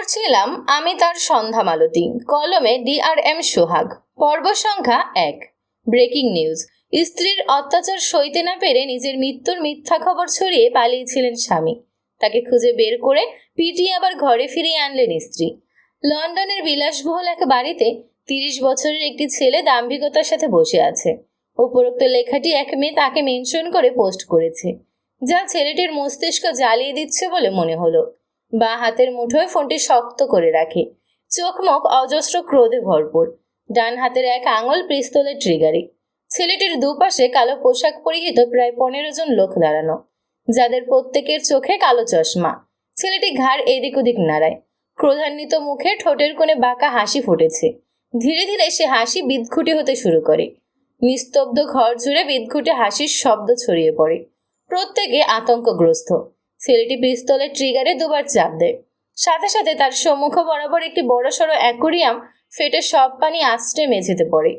পড়ছিলাম আমি তার সন্ধ্যা মালতী কলমে ডিআরএম সোহাগ। পর্ব সংখ্যা এক। Breaking news. স্ত্রীর অত্যাচার সইতে না পেরে নিজের মৃত্যুর মিথ্যা খবর ছড়িয়ে পালিয়েছিলেন স্বামী। তাকে খুঁজে বের করে পিটিয়ে আবার ঘরে ফিরিয়ে আনলেন স্ত্রী। লন্ডনের বিলাসবহুল এক বাড়িতে তিরিশ বছরের একটি ছেলে দাম্ভিকতার সাথে বসে আছে। উপরোক্ত লেখাটি এক মেয়ে তাকে মেনশন করে পোস্ট করেছে। যা ছেলেটির মস্তিষ্ক জ্বালিয়ে দিচ্ছে বলে মনে হলো। বা হাতের মুঠোয় ফোনটি শক্ত করে রাখে। চোখ মুখ অজস্র ক্রোধে ভরপুর। ডান হাতের এক আঙুল পিস্তলের ট্রিগারে ছেলেটির দুপাশে কালো পোশাক পরিহিত প্রায় পনেরো জন লোক দাঁড়ানো, যাদের প্রত্যেকের চোখে কালো চশমা। ছেলেটি ঘাড় এদিক ওদিক নাড়ায়। ক্রোধান্বিত মুখে ঠোঁটের কোণে বাঁকা হাসি ফুটেছে। ধীরে ধীরে সে হাসি বিদঘুটে হতে শুরু করে। নিস্তব্ধ ঘর জুড়ে বিদঘুটে হাসির শব্দ ছড়িয়ে পড়ে। প্রত্যেকে আতঙ্কগ্রস্ত। ছেলেটি পিস্তলের ট্রিগারে দুবার চাপ দেয়। সাথে সাথে তার সম্মুখ বরাবর একটি বড়সড় অ্যাকোরিয়াম ফেটে সব পানি আছড়ে মেঝেতে পড়ে।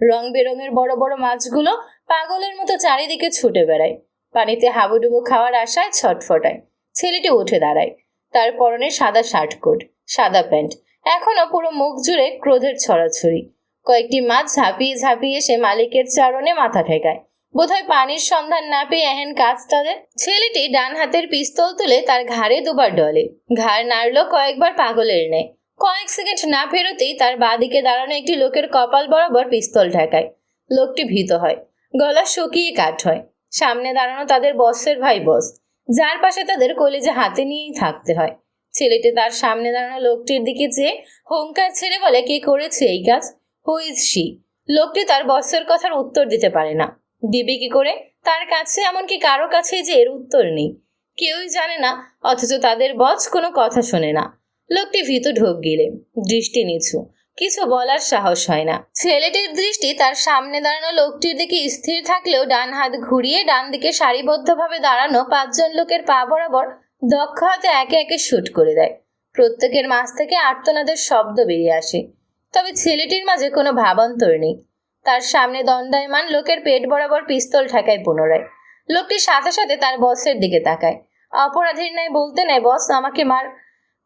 রং বেরঙের বড় বড় মাছগুলো পাগলের মতো চারিদিকে ছুটে বেড়ায়। পানিতে হাবুডুবু খাওয়ার আশায় ছটফটায় ছেলেটি উঠে দাঁড়ায়। তার পরনে সাদা শার্ট কোট, সাদা প্যান্ট, এখনও পুরো মুখ জুড়ে ক্রোধের ছড়াছড়ি। কয়েকটি মাছ ঝাঁপিয়ে ঝাঁপিয়ে সে মালিকের চারণে মাথা ঠেকায়। বোধহয় পানির সন্ধান না পেয়ে এহেন কাজ তাদের? ছেলেটি ডান হাতের পিস্তল তুলে তার ঘাড়ে দুবার ডলে। ঘাড় নাড়ল কয়েকবার পাগলের নেয় কয়েক সেকেন্ড না ফেরোতেই তার বাঁদিকে দাঁড়ানো একটি লোকের কপাল বরাবর পিস্তল ঠেকায়। লোকটি ভীত হয়। গলা শুকিয়ে কাঠ হয়। সামনে দাঁড়ানো তাদের বসের ভাই বস। যার পাশে তাদের কলেজে হাতে নিয়েই থাকতে হয়। ছেলেটি তার সামনে দাঁড়ানো লোকটির দিকে চেয়ে হুঙ্কার ছেড়ে বলে, কে করেছে এই কাজ? হু ইজ শি লোকটি তার বসের কথার উত্তর দিতে পারে না। দিবে কি করে? তার কাছে, এমনকি কারও কাছেই যে এর উত্তর নেই। কেউই জানে না, অথচ তাদের বস কোনো কথা শোনে না। লোকটি ভীত ঢোক গিলে, দৃষ্টি নিচু। কিছু বলার সাহস হয় না। ছেলেটির দৃষ্টি তার সামনে দাঁড়ানো লোকটির দিকে স্থির থাকলেও ডান হাত ঘুরিয়ে ডান দিকে সারিবদ্ধভাবে দাঁড়ানো পাঁচজন লোকের পা বরাবর দক্ষ হাতে একে একে শুট করে দেয়। প্রত্যেকের মাঝ থেকে আর্তনাদের শব্দ বেরিয়ে আসে। তবে ছেলেটির মাঝে কোনো ভাবান্তর নেই। তার সামনে দণ্ডায়মান লোকের পেট বরাবর পিস্তল ঠেকায় পুনরায়। লোকটি সাথে সাথে তার বসের দিকে তাকায়। অপরাধীর ন্যায় বলতে নেয় বস, আমাকে মার।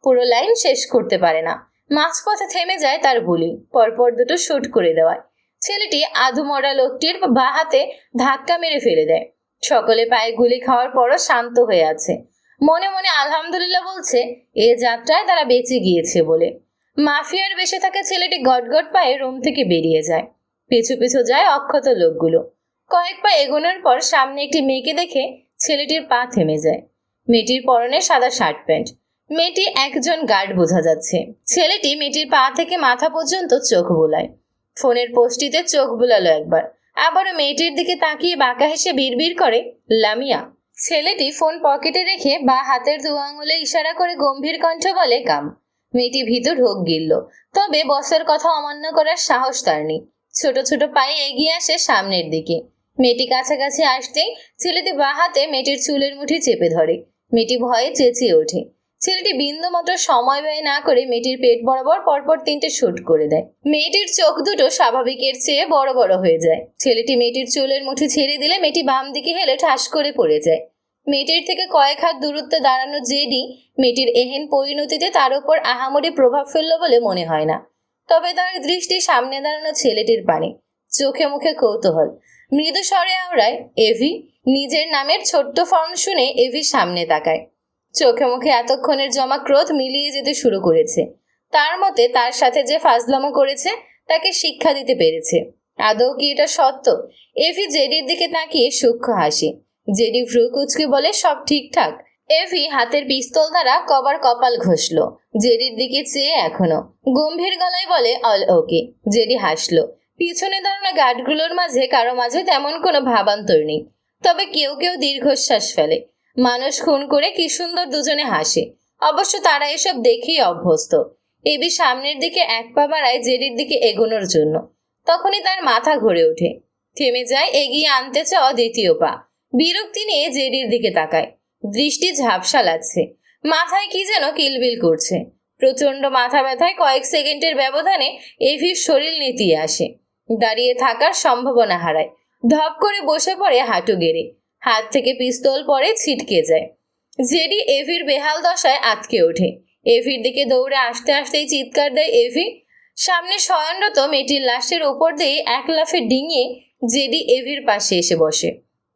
পুরো লাইন শেষ করতে পারে না। মাঝপথে থেমে যায় তার গুলি, পরপর দুটো শুট করে দেওয়ায়। ছেলেটি আধুমরা লোকটির বা হাতে ধাক্কা মেরে ফেলে দেয়। সকলে পায়ে গুলি খাওয়ার পরও শান্ত হয়ে আছে। মনে মনে আলহামদুলিল্লাহ বলছে, এ যাত্রায় তারা বেঁচে গিয়েছে বলে। মাফিয়ার বেশে থাকা ছেলেটি গটগট পায়ে রুম থেকে বেরিয়ে যায়। পিছু পিছু যায় অক্ষত লোকগুলো। কয়েক পা এগোনোর পর সামনে একটি মেয়েকে দেখে ছেলেটির পা থেমে যায়। মেয়েটির পরনে সাদা শার্ট প্যান্ট। মেয়েটি একজন গার্ড বোঝা যাচ্ছে। ছেলেটি মেয়েটির পা থেকে মাথা পর্যন্ত চোখ বোলায়। ফোনের পোস্টিতে চোখ বোলালো একবার। আবারও মেয়েটির দিকে তাকিয়ে বাঁকা হেসে বিড়বিড় করে, লামিয়া। ছেলেটি ফোন পকেটে রেখে বা হাতের দু আঙুলে ইশারা করে গম্ভীর কণ্ঠ বলে, কাম। মেয়েটি ভীত ঢোক গিলল। তবে বসের কথা অমান্য করার সাহস তার নেই। ছোট ছোট পায়ে এগিয়ে আসে সামনের দিকে। মেয়েটি কাছাকাছি আসতেই ছেলেটি বা হাতে মেয়েটির চুলের মুঠি চেপে ধরে। মেয়েটি ভয়ে চেঁচিয়ে ওঠে। ছেলেটি বিন্দু মাত্র সময় ব্যয় না করে মেয়েটির পেট বরাবর পরপর তিনটে শুট করে দেয়। মেয়েটির চোখ দুটো স্বাভাবিকের চেয়ে বড় বড় হয়ে যায়। ছেলেটি মেয়েটির চুলের মুঠি ছেড়ে দিলে মেয়েটি বাম দিকে হেলে ঠাস করে পড়ে যায়। মেয়েটির থেকে কয়েক হাত দূরত্বে দাঁড়ানো জেডি মেয়েটির এহেন পরিণতিতে তার উপর আহামরি প্রভাব ফেলল বলে মনে হয় না। তবে তার দৃষ্টি সামনে দাঁড়ানো ছেলেটির পানে চোখে মুখে কৌতূহল। মৃদু স্বরে আওড়ায়, এভি, নিজের নামের ছোট্ট ফর্ম শুনে এভি সামনে তাকায়। চোখে মুখে এতক্ষণের জমা ক্রোধ মিলিয়ে যেতে শুরু করেছে। তার মতে তার সাথে যে ফাজলামো করেছে, তাকে শিক্ষা দিতে পেরেছে। আদৌ কি এটা সত্য? এভি জেডির দিকে তাকিয়ে সূক্ষ্ম হাসি। জেডি ভ্রু কুচকে বলে, সব ঠিকঠাক। এভি হাতের পিস্তল দ্বারা কবার কপাল ঘষল। জেডির দিকে চেয়ে এখনও। গম্ভীর গলায় বলে, অল ওকে। জেডি হাসলো। পিছনে দাঁড়ানো গার্ডগুলোর মাঝে কারও মাঝে তেমন কোনো ভাবান্তর নেই। তবে কেউ কেউ দীর্ঘশ্বাস ফেলে। মানুষ খুন করে কি সুন্দর দুজনে হাসে। অবশ্য তারা এসব দেখেই অভ্যস্ত। এবি সামনের দিকে এক পা বাড়ায় জেডির দিকে এগোনোর জন্য। তখনই তার মাথা ঘুরে ওঠে। থেমে যায়, এগিয়ে আনতে চাওয়া দ্বিতীয় পা। বিরক্তি নিয়ে জেডির দিকে তাকায়। দৃষ্টি ঝাপসা লাগছে। মাথায় কি যেন কিলবিল করছে। প্রচণ্ড মাথা ব্যথায় কয়েক সেকেন্ডের ব্যবধানে এভির শরীর নেতিয়ে আসে। দাঁড়িয়ে থাকার সম্ভাবনা হারায়। ধপ করে বসে পড়ে হাঁটু গেড়ে। হাত থেকে পিস্তল পরে ছিটকে যায়। জেডি এভির বেহাল দশায় আটকে ওঠে। এভির দিকে দৌড়ে আসতে আসতেই চিৎকার দেয় এভি। সামনে শয়নরত মেয়েটির লাশের ওপর দিয়ে এক লাফে ডিঙিয়ে জেডি এভির পাশে এসে বসে।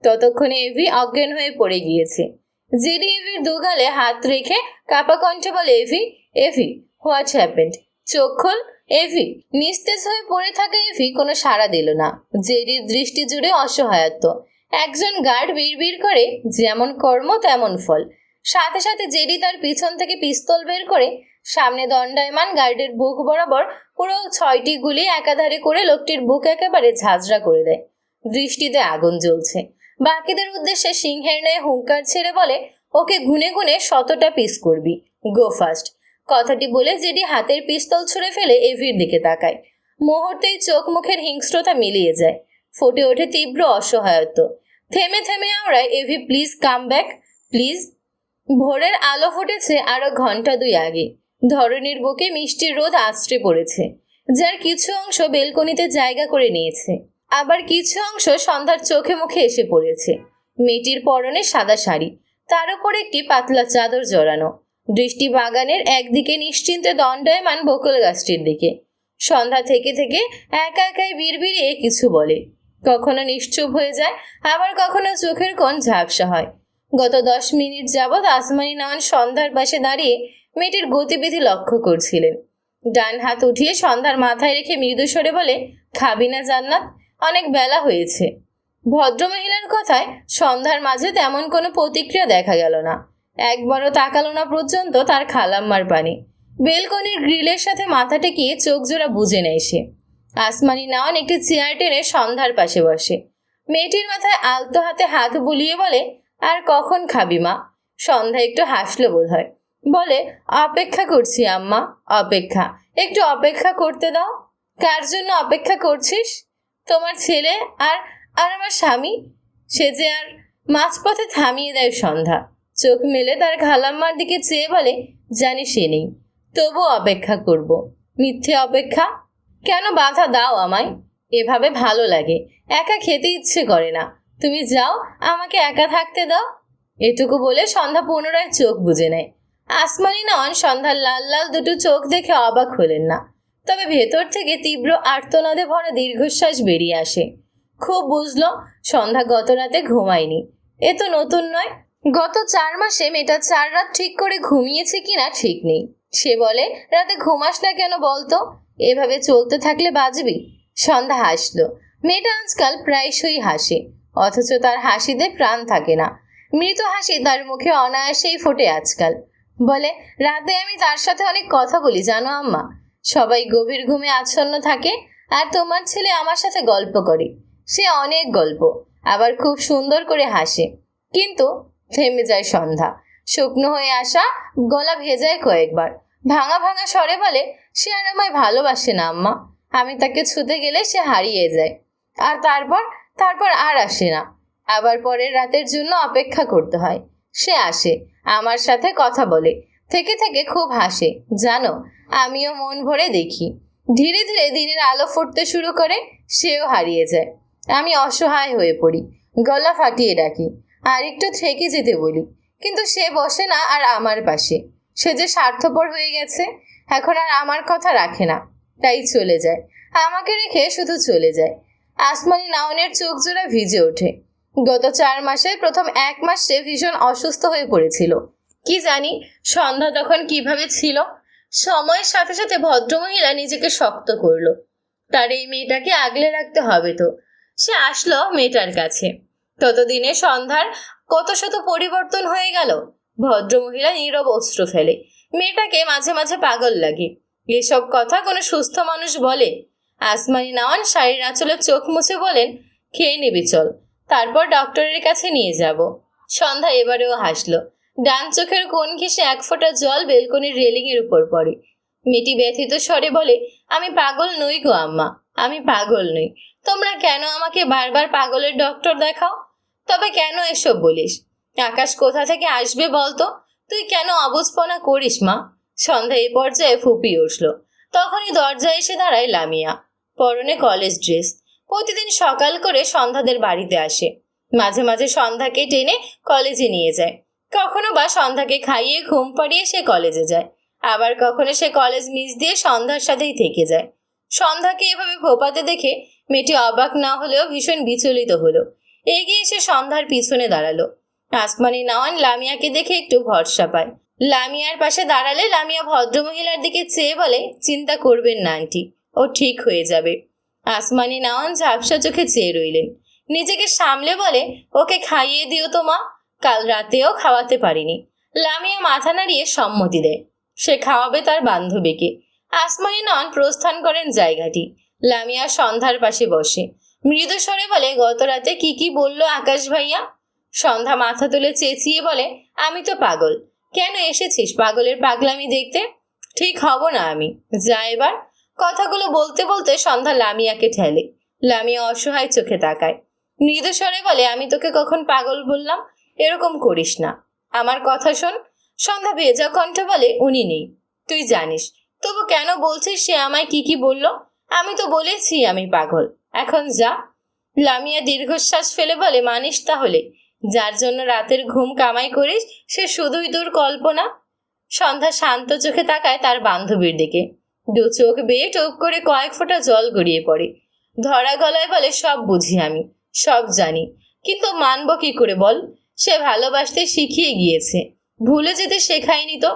ততক্ষণে এভি অজ্ঞান হয়ে পড়ে গিয়েছে। জেডি এভির দুগালে হাত রেখে কাপা কণ্ঠে বলে এভি এভি, হোয়াট হ্যাপেন্ড? চোখ খোল, এভি, নিস্তেজ হয়ে পড়ে থাকা এভি কোনো সাড়া দিল না। জেডির দৃষ্টি জুড়ে অসহায়ত্ব। একজন গার্ড বিড়বিড় করে, যেমন কর্ম, তেমন ফল। সাথে সাথে জেডি তার পিছন থেকে পিস্তল বের করে, সামনে দণ্ডায়মান গার্ডের বুক বরাবর পুরো ছয়টি গুলি একাধারে করে লোকটির বুক একেবারে ঝাঁঝরা করে দেয়। দৃষ্টিতে আগুন জ্বলছে। বাকিদের উদ্দেশ্যে সিংহের ন্যায় হুঙ্কার ছেড়ে বলে, ওকে গুনে গুনে শতটা পিস করবি। গো ফার্স্ট কথাটি বলে জেডি হাতের পিস্তল ছুঁড়ে ফেলে এভির দিকে তাকায়। মুহূর্তেই চোখ মুখের হিংস্রতা মিলিয়ে যায়। ফুটে ওঠে তীব্র অসহায়ত্ব। থেমে থেমে আমরা, Avi please come back please ভোরের আলো ফুটেছে আরও ঘণ্টা দুই আগে। ধরনীর বুকে মিষ্টির রোদ আশ্রে পড়েছে। যার কিছু অংশ বেলকনিতে জায়গা করে নিয়েছে। আবার কিছু অংশ সন্ধ্যার চোখে মুখে এসে পড়েছে। মেয়েটির পরনে সাদা শাড়ি, তার উপর একটি পাতলা চাদর জড়ানো। দৃষ্টি বাগানের একদিকে নিশ্চিন্তে দণ্ডায়মান বকুল গাছটির দিকে। সন্ধ্যা থেকে থেকে একা একাই বিড়বিড়িয়ে কিছু বলে। কখনো নিশ্চুপ হয়ে যায়, আবার কখনো চোখের কোণ ঝাপসা হয়। গত দশ মিনিট যাবৎ আসমানি নয়ন সন্ধ্যার পাশে দাঁড়িয়ে মেয়েটির গতিবিধি লক্ষ্য করছিলেন। ডান হাত উঠিয়ে সন্ধ্যার মাথায় রেখে মৃদু স্বরে বলে, খাবি না জান্নাত অনেক বেলা হয়েছে। ভদ্রমহিলার কথায় সন্ধ্যার মাঝে তেমন কোনো প্রতিক্রিয়া দেখা গেল না। একবারও তাকালো না পর্যন্ত তার খালাম্মার পানি। বেলকনির গ্রিলের সাথে মাথা টেকিয়ে চোখ জোড়া বুঝে নেয় সে। আসমানি নাওয়ান একটি চেয়ার টেনে সন্ধ্যার পাশে বসে। মেয়েটির মাথায় আলতো হাতে হাত বুলিয়ে বলে, আর কখন খাবি মা? সন্ধ্যা একটু হাসলো বোধ হয় বলে, অপেক্ষা করছি আম্মা, অপেক্ষা। একটু অপেক্ষা করতে দাও। কার জন্য অপেক্ষা করছিস? তোমার ছেলে আর আর আমার স্বামী? সে যে আর মাঝপথে থামিয়ে দেয় সন্ধ্যা। চোখ মেলে তার খালাম্মার দিকে চেয়ে বলে জানি সে নেই তবু অপেক্ষা করব। মিথ্যে অপেক্ষা? কেন বাধা দাও আমায়? এভাবে ভালো লাগে, একা খেতে ইচ্ছে করে না। তুমি যাও, আমাকে একা থাকতে দাও। এটুকু বলে সন্ধ্যা পুনরায় চোখ বুঝে নেয়। আসমানি নন, সন্ধ্যার লাল লাল দুটো চোখ দেখে অবাক হলেন না। তবে ভেতর থেকে তীব্র আর্তনাদে ভরা দীর্ঘশ্বাস বেরিয়ে আসে। খুব বুঝলো, সন্ধ্যা গত রাতে ঘুমায়নি। এ তো নতুন নয়। গত চার মাসে মেয়েটা চার রাত ঠিক করে ঘুমিয়েছে কিনা ঠিক নেই। সে বলে, রাতে ঘুমাস না কেন বলতো এভাবে চলতে থাকলে বাজবি? সন্ধ্যা হাসলো। মেয়েটা আজকাল প্রায়শই হাসে, অথচ তার হাসিতে প্রাণ থাকে না। মৃত হাসি তার মুখে অনায়াসেই ফোটে আজকাল। বলে, রাতে আমি তার সাথে অনেক কথা বলি, জানো আম্মা? সবাই গভীর ঘুমে আচ্ছন্ন থাকে আর তোমার ছেলে আমার সাথে গল্প করে। সে অনেক গল্প, আবার খুব সুন্দর করে হাসে। কিন্তু থেমে যায় সন্ধ্যা। শুকনো হয়ে আসা গলা ভেজায় কয়েকবার। ভাঙা ভাঙা স্বরে বলে, সে আর আমায় ভালোবাসে না, আম্মা। আমি তাকে ছুতে গেলে সে হারিয়ে যায়। আর তারপর তারপর আর আসে না। আবার পরের রাতের জন্য অপেক্ষা করতে হয়। সে আসে, আমার সাথে কথা বলে। থেকে থেকে খুব হাসে। জানো, আমিও মন ভরে দেখি। ধীরে ধীরে দিনের আলো ফুটতে শুরু করে, সেও হারিয়ে যায়। আমি অসহায় হয়ে পড়ি, গলা ফাটিয়ে ডাকি, আর একটু থেকে যেতে বলি। কিন্তু সে বসে না আর আমার পাশে। সে যে স্বার্থপর হয়ে গেছে, এখন আর আমার কথা রাখে না। তাই চলে যায়। আমাকে রেখে শুধু চলে যায়। আসমানি নাওনের চোখ জোড়া ভিজে ওঠে। গত চার মাসে প্রথম এক মাস সে ভীষণ অসুস্থ হয়ে পড়েছিল। কি জানি, সন্ধ্যা তখন কীভাবে ছিল? সময়ের সাথে সাথে ভদ্রমহিলা নিজেকে শক্ত করল। তার এই মেয়েটাকে আগলে রাখতে হবে তো। সে আসলো মেয়েটার কাছে। ততদিনে সন্ধ্যার কত শত পরিবর্তন হয়ে গেল। ভদ্রমহিলা নীরব অস্ত্র ফেলে। মেয়েটাকে মাঝে মাঝে পাগল লাগে। এসব কথা কোনো সুস্থ মানুষ বলে। আসমানি নাওয়ান শাড়ির আঁচলে চোখ মুছে বলেন, খেয়ে নিবি চল। তারপর ডক্টরের কাছে নিয়ে যাব। সন্ধ্যা এবারেও হাসলো। ডান চোখের কোণ ঘেঁষে এক ফোঁটা জল বেলকনির রেলিংয়ের উপর পড়ে। মেয়েটি ব্যথিত স্বরে বলে, আমি পাগল নই গো আম্মা, আমি পাগল নই। তোমরা কেন আমাকে বারবার পাগলের ডক্টর দেখাও? তবে কেন এসব বলিস? আকাশ কোথা থেকে আসবে বলতো? তুই কেন অবস্পনা করিস মা? সন্ধ্যা এই পর্যায়ে ফুপিয়ে উঠল। তখনই দরজায় এসে দাঁড়ায় লামিয়া। পরনে কলেজ ড্রেস। প্রতিদিন সকাল করে সন্ধ্যাদের বাড়িতে আসে। মাঝে মাঝে সন্ধ্যাকে টেনে কলেজে নিয়ে যায়। কখনো বা সন্ধ্যাকে খাইয়ে ঘুম পাড়িয়ে সে কলেজে যায়। আবার কখনো সে কলেজ মিস দিয়ে সন্ধ্যার সাথেই থেকে যায়। সন্ধ্যাকে এভাবে ফোপাতে দেখে মেয়েটি অবাক না হলেও ভীষণ বিচলিত হলো। এগিয়ে এসে সন্ধ্যার পিছনে দাঁড়াল। আসমানি নাওয়ান লামিয়াকে দেখে একটু ভরসা পায়। লামিয়ার পাশে দাঁড়ালে লামিয়া ভদ্রমহিলার দিকে চেয়ে বলে, চিন্তা করবেন না, আন্টি, ও ঠিক হয়ে যাবে। আসমানি নাওয়ান ঝাপসা চোখে চেয়ে রইলেন। নিজেকে সামলে বলে, ওকে খাইয়ে দিও তো মা। কাল রাতেও খাওয়াতে পারিনি। লামিয়া মাথা নাড়িয়ে সম্মতি দেয়। সে খাওয়াবে তার বান্ধবীকে। আসমানি নন প্রস্থান করেন জায়গাটি। লামিয়া সন্ধ্যার পাশে বসে। মৃদু স্বরে বলে গত রাতে কি কি বলল আকাশ ভাইয়া? সন্ধ্যা মাথা তুলে চেঁচিয়ে বলে, আমি তো পাগল। কেন এসেছিস পাগলের পাগলামি দেখতে? ঠিক হব না আমি। যা এবার। কথাগুলো বলতে বলতে সন্ধ্যা লামিয়াকে ঠেলে। লামিয়া অসহায় চোখে তাকায়। মৃদু স্বরে বলে, আমি তোকে কখন পাগল বললাম? এরকম করিস না। আমার কথা শোন। সন্ধ্যা ভেজা কণ্ঠ বলে, উনি নেই। তুই জানিস। তবু কেন বলছিস সে আমায় কি কি বলল? আমি তো বলেছি আমি পাগল। এখন যা। লামিয়া দীর্ঘশ্বাস ফেলে বলে, মানিস তাহলে? যার জন্য রাতের ঘুম কামাই করিস, সে শুধুই তোর কল্পনা? সন্ধ্যা শান্ত চোখে তাকায় তার বান্ধবীর দিকে। দু চোখ বেয়ে টোপ করে কয়েক ফোঁটা জল গড়িয়ে পড়ে। ধরা গলায় বলে, সব বুঝি আমি। সব জানি। কিন্তু মানব কি করে বল? সে ভালোবাসতে শিখিয়ে গিয়েছে। ভুলে যেতে শেখায়নি তো।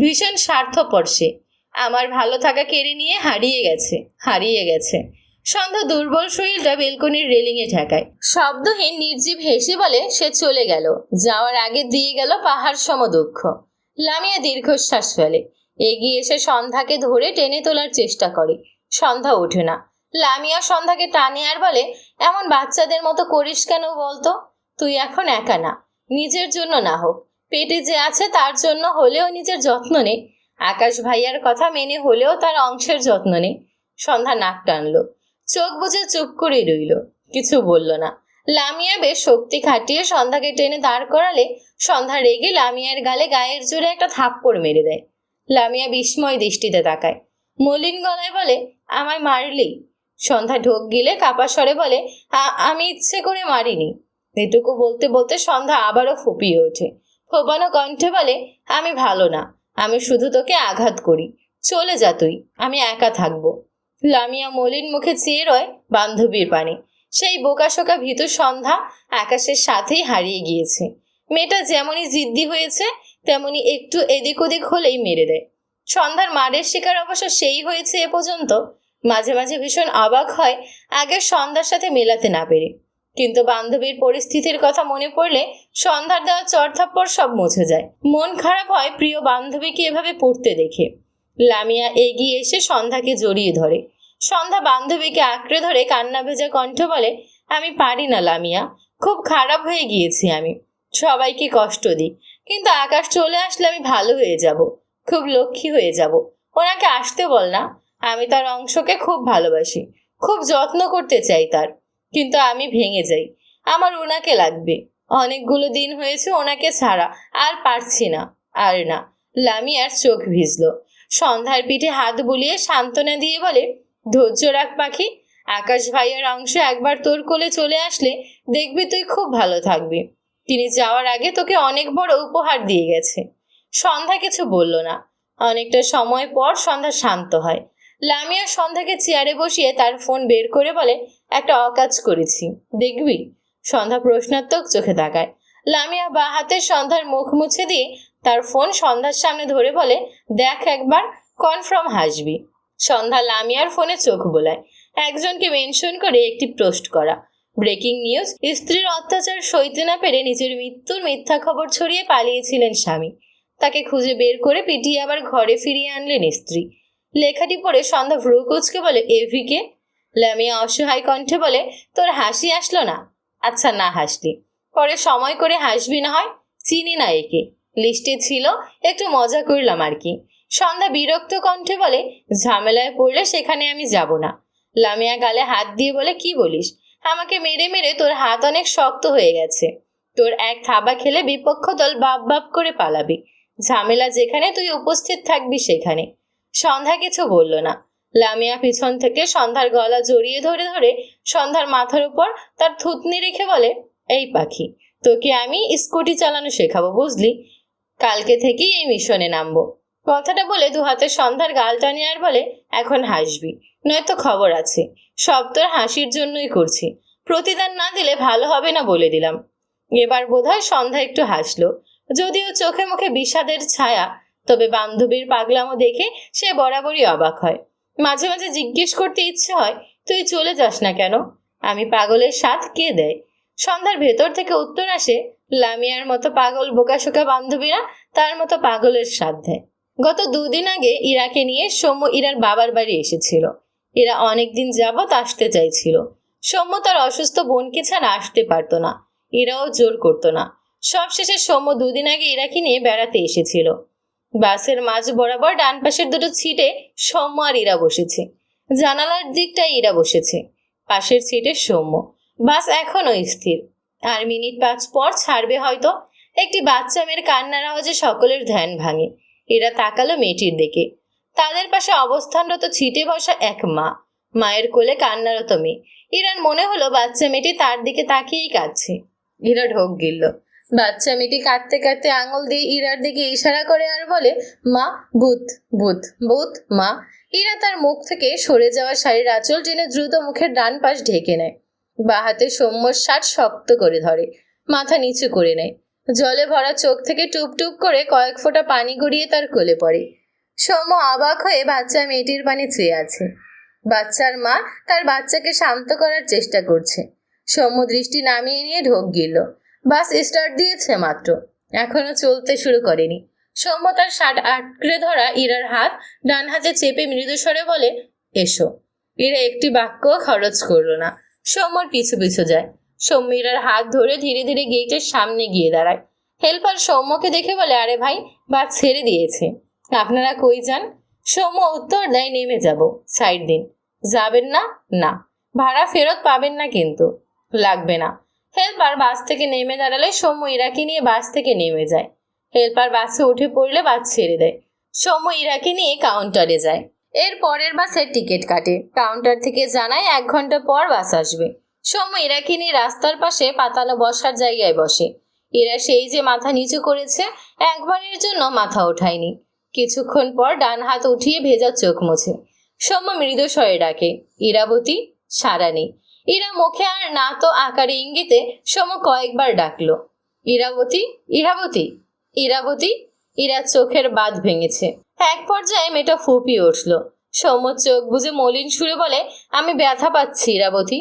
ভীষণ স্বার্থপর সে। আমার ভালো থাকা কেড়ে নিয়ে হারিয়ে গেছে হারিয়ে গেছে। সন্ধ্যা দুর্বল শরীরটা বেলকনির রেলিংয়ে ঠেকায়। শব্দহীন নির্জীব হেসে বলে, সে চলে গেল। যাওয়ার আগে দিয়ে গেল পাহাড় সম দুঃখ। লামিয়া দীর্ঘশ্বাস ফেলে। এগিয়ে এসে সন্ধ্যাকে ধরে টেনে তোলার চেষ্টা করে। সন্ধ্যা ওঠে না। লামিয়া সন্ধ্যাকে টানে আর বলে, এমন বাচ্চাদের মতো করিস কেন বলতো? তুই এখন একা না, নিজের জন্য না হোক। পেটে যে আছে তার জন্য হলেও নিজের যত্ন নে। আকাশ ভাইয়ার কথা মেনে হলেও তার অংশের যত্ন নে। সন্ধ্যা নাক টানলো। চোখ বুঝে চুপ করে রইল। কিছু বলল না। লামিয়া বেশ শক্তি খাটিয়ে সন্ধ্যাকে টেনে দাঁড় করালে সন্ধ্যা রেগে লামিয়ার গালে গায়ের জোরে একটা থাপ্পড় মেরে দেয়। লামিয়া বিস্ময় দৃষ্টিতে তাকায়। মলিন গলায় বলে, আমায় মারলি? সন্ধ্যা ঢোক গিলে কাপা স্বরে বলে আমি ইচ্ছে করে মারিনি। এটুকু বলতে বলতে সন্ধ্যা আবারও ফুপিয়ে ওঠে। ফোপানো কণ্ঠে বলে, আমি ভালো না। আমি শুধু তোকে আঘাত করি। চলে যা তুই। আমি একা থাকব। লামিয়া মলিন মুখে চেয়ে রয় বান্ধবীর পানে। সেই বোকাশোকা ভীতু সন্ধ্যা আকাশের সাথেই হারিয়ে গিয়েছে। মেয়েটা যেমনই জিদ্দি হয়েছে, তেমনি একটু এদিক ওদিক হলেই মেরে দেয়। সন্ধ্যার মারের শিকার অবশ্য সেই হয়েছে এ পর্যন্ত। মাঝে মাঝে ভীষণ অবাক হয় আগের সন্ধ্যার সাথে মেলাতে না পেরে। কিন্তু বান্ধবীর পরিস্থিতির কথা মনে পড়লে সন্ধ্যার দেওয়া চড়থাপ্পড় সব মুছে যায়। মন খারাপ হয় প্রিয় বান্ধবীকে এভাবে পড়তে দেখে। লামিয়া এগিয়ে এসে সন্ধ্যাকে জড়িয়ে ধরে। সন্ধ্যা বান্ধবীকে আঁকড়ে ধরে কান্না ভেজা কণ্ঠ বলে, আমি পারি না লামিয়া, খুব খারাপ হয়ে গিয়েছি আমি। সবাইকে কষ্ট দিই। কিন্তু আকাশ চলে আসলে আমি ভালো হয়ে যাব, খুব লক্ষ্মী হয়ে যাব। ওনাকে আসতে বল না। আমি তার অংশকে খুব ভালোবাসি। খুব যত্ন করতে চাই তার। কিন্তু আমি ভেঙে যাই। আমার ওনাকে লাগবে। অনেকগুলো দিন হয়েছে ওনাকে ছাড়া আর পারছি না। আর না, লামিয়ার চোখ ভিজলো। সন্ধ্যার পিঠে হাত বুলিয়ে সান্ত্বনা দিয়ে বলে, ধৈর্য রাখ পাখি। আকাশ ভাইয়ের অংশ একবার তোর কোলে চলে আসলে দেখবি তুই খুব ভালো থাকবি। তিনি যাওয়ার আগে তোকে অনেক বড় উপহার দিয়ে গেছে সন্ধ্যা কিছু বলল না। অনেকটা সময় পর সন্ধ্যা শান্ত হয়। লামিয়া সন্ধ্যাকে চেয়ারে বসিয়ে তার ফোন বের করে বলে একটা অকাজ করেছি। দেখবি, সন্ধ্যা প্রশ্নাত্মক চোখে তাকায়। লামিয়া বা হাতে সন্ধ্যার মুখ মুছে দিয়ে তার ফোন সন্ধ্যার সামনে ধরে বলে, দেখ একবার, কনফার্ম হাসবি। সন্ধ্যা লামিয়ার ফোনে চোখ বোলায়। একজনকে মেনশন করে একটি পোস্ট করা। ব্রেকিং নিউজ, স্ত্রীর অত্যাচার সইতে না পেরে নিজের মৃত্যুর মিথ্যা খবর ছড়িয়ে পালিয়েছিলেন স্বামী। তাকে খুঁজে বের করে পিটিয়ে আবার ঘরে ফিরিয়ে আনলেন স্ত্রী। লেখাটি পড়ে সন্ধ্যা ভ্রু কুচকে বলে এভিকে লামিয়া অসহায় কণ্ঠে বলে, তোর হাসি আসলো না? আচ্ছা না হাসলি। পরে সময় করে হাসবি না হয়? চিনি না একে। লিস্টে ছিল, একটু মজা করলাম আর কি। সন্ধ্যা বিরক্ত কণ্ঠে বলে, ঝামেলায় পড়লে সেখানে আমি যাব না। লামিয়া গালে হাত দিয়ে বলে, কি বলিস? আমাকে মেরে মেরে তোর হাত অনেক শক্ত হয়ে গেছে। তোর এক থাবা খেলে বিপক্ষ দল বাপ বাপ করে পালাবি। ঝামেলা যেখানে, তুই উপস্থিত থাকবি সেখানে। সন্ধ্যা কিছু বলল না। লামিয়া পিছন থেকে সন্ধ্যার গলা জড়িয়ে ধরে ধরে সন্ধ্যার মাথার উপর তার থুতনি রেখে বলে, এই পাখি, তোকে আমি স্কুটি চালানো শেখাবো, বুঝলি? কালকে থেকেই এই মিশনে নামবো। কথাটা বলে দু হাতে সন্ধ্যার গাল টানে আর বলে, এখন হাসবি, নয়তো খবর আছে, সব তোর হাসির জন্যই করছি, প্রতিদান না দিলে ভালো হবে না বলে দিলাম। এবার বোধহয় সন্ধ্যা একটু হাসলো, যদিও চোখে মুখে বিষাদের ছায়া, তবে বান্ধবীর পাগলামো দেখে সে বরাবরই অবাক হয়। মাঝে মাঝে জিজ্ঞেস করতে ইচ্ছে হয়, তুই চলে যাস না কেন? আমি পাগলের সাথ কে দেয়? সন্ধ্যার ভেতর থেকে উত্তর আসে, লামিয়ার মতো পাগল বোকাশোকা বান্ধবীরা তার মতো পাগলের সাথ দেয়। গত দুদিন আগে ইরাকে নিয়ে সৌম্য ইরার বাবার বাড়ি এসেছিল। এরা অনেকদিন যাবৎ আসতে চাইছিল। সৌম্য তার অসুস্থ বোনকে ছাড়া আসতে পারতো না। এরাও জোর করতো না। সবশেষে সৌম্য দুদিন আগে ইরাকে নিয়ে বেড়াতে এসেছিল। বাসের মাঝ বরাবর ডান পাশের দুটো ছিটে সৌম্য আর ইরা বসেছে। জানালার দিকটায় ইরা বসেছে। পাশের সিটে সৌম্য। বাস এখনও স্থির। আর মিনিট পাঁচ পর ছাড়বে হয়তো। একটি বাচ্চা মেয়ের কান্নার আওয়াজে সকলের ধ্যান ভাঙে। এরা তাকালো মেয়েটির দিকে। তাদের পাশে অবস্থানরত ছিটে বসা এক মা। মায়ের কোলে কান্নারত মেয়ে। ইরার মনে হলো বাচ্চা মেয়েটি তার দিকে তাকিয়েই কাঁদছে। ইরা ঢোক গিলল। বাচ্চা মেয়েটি কাঁদতে কাঁদতে আঙুল দিয়ে ইরার দিকে ইশারা করে আর বলে, মা, ভূত ভূত ভূত, মা। ইরা তার মুখ থেকে সরে যাওয়া শাড়ির আঁচল টেনে দ্রুত মুখের ডান পাশ ঢেকে নেয়। বা হাতে সৌম্যর শার্ট শক্ত করে ধরে, মাথা নিচু করে নেয়। জলে ভরা চোখ থেকে টুপ টুপ করে কয়েক ফোঁটা পানি গড়িয়ে তার কোলে পড়ে। সৌম্য অবাক হয়ে বাচ্চা মেয়েটির পানে চেয়ে আছে। বাচ্চার মা তার বাচ্চাকে শান্ত করার চেষ্টা করছে। সৌম্য দৃষ্টি নামিয়ে নিয়ে ঢোক গিল বাস স্টার্ট দিয়েছে মাত্র। এখনও চলতে শুরু করেনি। সৌম্য তার শার্ট আটকে ধরা ইরার হাত, ডান হাতে চেপে মৃদুস্বরে বলে, এসো। ইরা একটি বাক্য খরচ করল না। সৌম্যর পিছু পিছু যায়। সৌম্য ইরার হাত ধরে ধীরে ধীরে গেটের সামনে গিয়ে দাঁড়ায়। হেল্পার সৌম্যকে দেখে বলে, আরে ভাই, বাস ছেড়ে দিয়েছে। আপনারা কই যান? সৌম্য উত্তর দেয়, নেমে যাব। সাইড দিন। যাবেন না? না। ভাড়া ফেরত পাবেন না কিন্তু। লাগবে না। হেল্পার বাস থেকে নেমে দাঁড়ালে সৌম্য ইরাকে নিয়ে বাস থেকে নেমে যায়। হেল্পার বাসে উঠে পড়লে বাস ছেড়ে দেয়। সৌম্য ইরাকে নিয়ে কাউন্টারে যায়। এর পরের বাসের টিকিট কাটে। কাউন্টার থেকে জানায় এক ঘণ্টা পর বাস আসবে। সৌম্য ইরাকে নিয়ে রাস্তার পাশে পাতানো বসার জায়গায় বসে। এরা সেই যে মাথা নিচু করেছে, একবারের জন্য মাথা ওঠায়নি। কিছুক্ষণ পর ডান হাত উঠিয়ে ভেজা চোখ মোছে। সৌম্য মৃদু স্বরে ডাকে, ইরাবতী, সারা নেই। ইরা মুখে আর না তো আকারে ইঙ্গিতে সৌম্য কয়েকবার ডাকলো। ইরাবতী ইরাবতী ইরাবতী, ইরা চোখের বাঁধ ভেঙেছে। এক পর্যায়ে মেয়েটা ফুপিয়ে উঠল। সৌম্য চোখ বুঝে মলিন সুরে বলে, আমি ব্যথা পাচ্ছি ইরাবতী।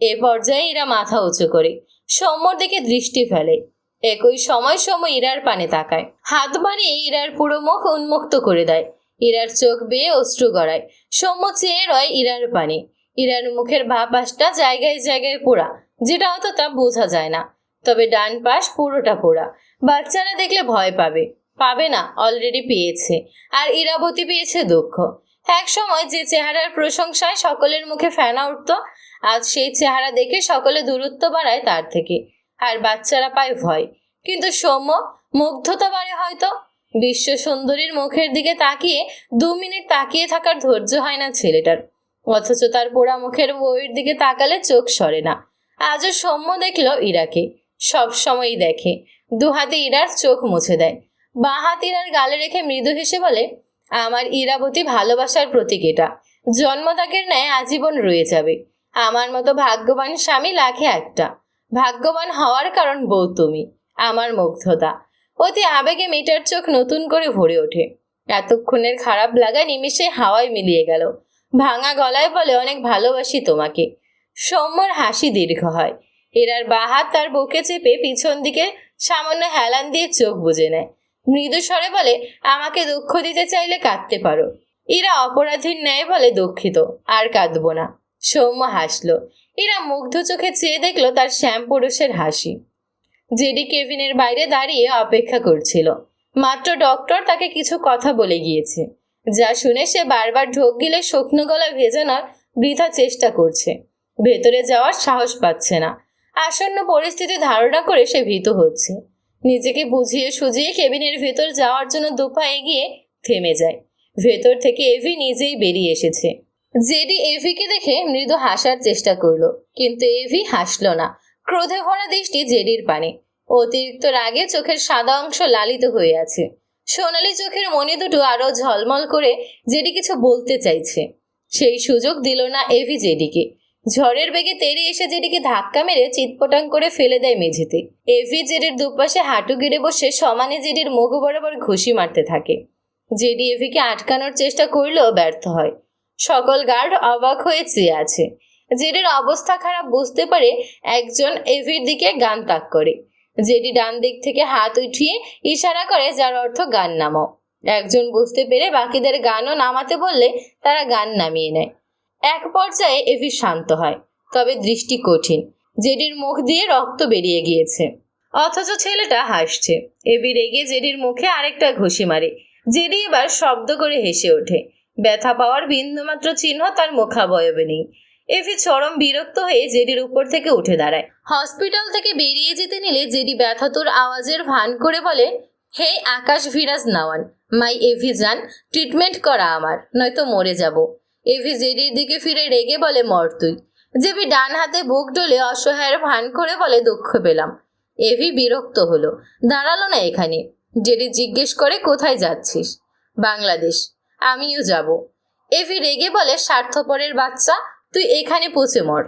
এ পর্যায়ে ইরা মাথা উঁচু করে সৌম্যর দিকে দৃষ্টি ফেলে। একই সময় সৌম্য ইরার পানে তাকায়। হাত বাড়িয়ে ইরার পুরো মুখ উন্মুক্ত করে দেয়। ইরার চোখ বেয়ে অশ্রু গড়ায়। সৌম্য চেয়ে রয় ইরার পানে। ইরার মুখের বাঁ পাশটা জায়গায় জায়গায় পোড়া, যেটা অতটা বোঝা যায় না। তবে ডান পাশ পুরোটা পোড়া। বাচ্চারা দেখলে ভয় পাবে। পাবে না অলরেডি পেয়েছে। আর ইরাবতী পেয়েছে দুঃখ। এক সময় যে চেহারার প্রশংসায় সকলের মুখে ফেনা উঠত, আজ সেই চেহারা দেখে সকলে দূরত্ব বাড়ায় তার থেকে। আর বাচ্চারা পায় ভয়। কিন্তু সৌম্য, মুগ্ধতা বাড়ে হয়তো। বিশ্ব সুন্দরীর মুখের দিকে তাকিয়ে দু মিনিট তাকিয়ে থাকার ধৈর্য হয় না ছেলেটার। অথচ তার পোড়া মুখের বইয়ের দিকে তাকালে চোখ সরে না। আজও সৌম্য দেখল ইরাকে। সব সময়ই দেখে। দু হাতে ইরার চোখ মুছে দেয়। বাঁ হাত ইরার গালে রেখে মৃদু হেসে বলে, আমার ইরাবতী ভালোবাসার প্রতীক এটা। জন্মদাগের ন্যায় আজীবন রয়ে যাবে। আমার মতো ভাগ্যবান স্বামী লাখে একটা। ভাগ্যবান হওয়ার কারণ বউ তুমি, আমার মুগ্ধতা। অতি আবেগে মেয়েটার চোখ নতুন করে ভরে ওঠে। এতক্ষণের খারাপ লাগা নিমিষে হাওয়ায় মিলিয়ে গেল। ভাঙা গলায় বলে অনেক ভালোবাসি তোমাকে। সৌম্যর হাসি দীর্ঘ হয়। এরার বা হাত তার বুকে চেপে পিছন দিকে সামান্য হেলান দিয়ে চোখ বুজে নেয়। মৃদু স্বরে বলে, আমাকে দুঃখ দিতে চাইলে কাঁদতে পারো। এরা অপরাধীর ন্যায় বলে, দুঃখিত, আর কাঁদবো না। সৌম্য হাসলো। এরা মুগ্ধ চোখে চেয়ে দেখল তার শ্যাম পুরুষের হাসি। জেডি কেবিনের বাইরে দাঁড়িয়ে অপেক্ষা করছিল। মাত্র ডক্টর তাকে কিছু কথা বলে গিয়েছে। যা শুনে সে বারবার ঢোক গিলে শুকনো গলা ভেজানোর বৃথা চেষ্টা করছে। ভেতরে যাওয়ার সাহস পাচ্ছে না। আসন্ন পরিস্থিতি ধারণা করে সে ভীত হচ্ছে। নিজেকে বুঝিয়ে সুজিয়ে কেবিনের ভেতর যাওয়ার জন্য দুপা এগিয়ে থেমে যায়। ভেতর থেকে এভি নিজেই বেরিয়ে এসেছে। জেডি এভিকে দেখে মৃদু হাসার চেষ্টা করল, কিন্তু এভি হাসলো না। ক্রোধে ভরা দৃষ্টি জেডির পানে। অতিরিক্ত রাগে চোখের সাদা অংশ লালিত হয়ে আছে। সোনালি চোখের মনি দুটো আরও ঝলমল করে জেডি কিছু বলতে চাইছে। সেই সুযোগ দিল না এভি জেডিকে। ঝড়ের বেগে তেড়ে এসে জেডিকে ধাক্কা মেরে চিৎপটাং করে ফেলে দেয় মেঝেতে। এভি জেডির দুপাশে হাঁটু গেড়ে বসে সমানে জেডির মুখ বরাবর ঘুষি মারতে থাকে। জেডি এভিকে আটকানোর চেষ্টা করলেও ব্যর্থ হয়। সকল গার্ড অবাক হয়ে চেয়ে আছে। জেডির অবস্থা খারাপ বুঝতে পারে একজন এভির দিকে গান তাক করে। জেডি ডান দিক থেকে হাত উঠিয়ে ইশারা করে, যার অর্থ গান নামাও। একজন বুঝতে পেরে বাকিদের গানও নামাতে বললে তারা গান নামিয়ে নেয়। এক পর্যায়ে এভি শান্ত হয়, তবে দৃষ্টি কঠিন, জেডির মুখ দিয়ে রক্ত বেরিয়ে গিয়েছে। অথচ ছেলেটা হাসছে। এভি রেগে জেডির মুখে আরেকটা ঘুষি মারে। জেডি এবার শব্দ করে হেসে ওঠে। ব্যথা পাওয়ার বিন্দুমাত্র চিহ্ন তার মুখাবয়বে নেই। এভি চরম বিরক্ত হয়ে জেডির উপর থেকে উঠে দাঁড়ায়। হসপিটাল থেকে বেরিয়ে যেতে নিলে জেডি ব্যথাতুর আওয়াজের ভান করে বলে, হে আকাশ ভিরাজ নাওয়ান, মাই এভি যান ট্রিটমেন্ট করা আমার, নয়তো মরে যাব। এভি জেডির দিকে ফিরে রেগে বলে, মর তুই। জেবি ডান হাতে বুক ডলে অসহায়ের ভান করে বলে, দুঃখ পেলাম। এভি বিরক্ত হলো, দাঁড়াল না এখানে। জেডি জিজ্ঞেস করে, কোথায় যাচ্ছিস? বাংলাদেশ। আমিও যাব। এভি রেগে বলে, স্বার্থপরের বাচ্চা তুই এখানে পচে মর।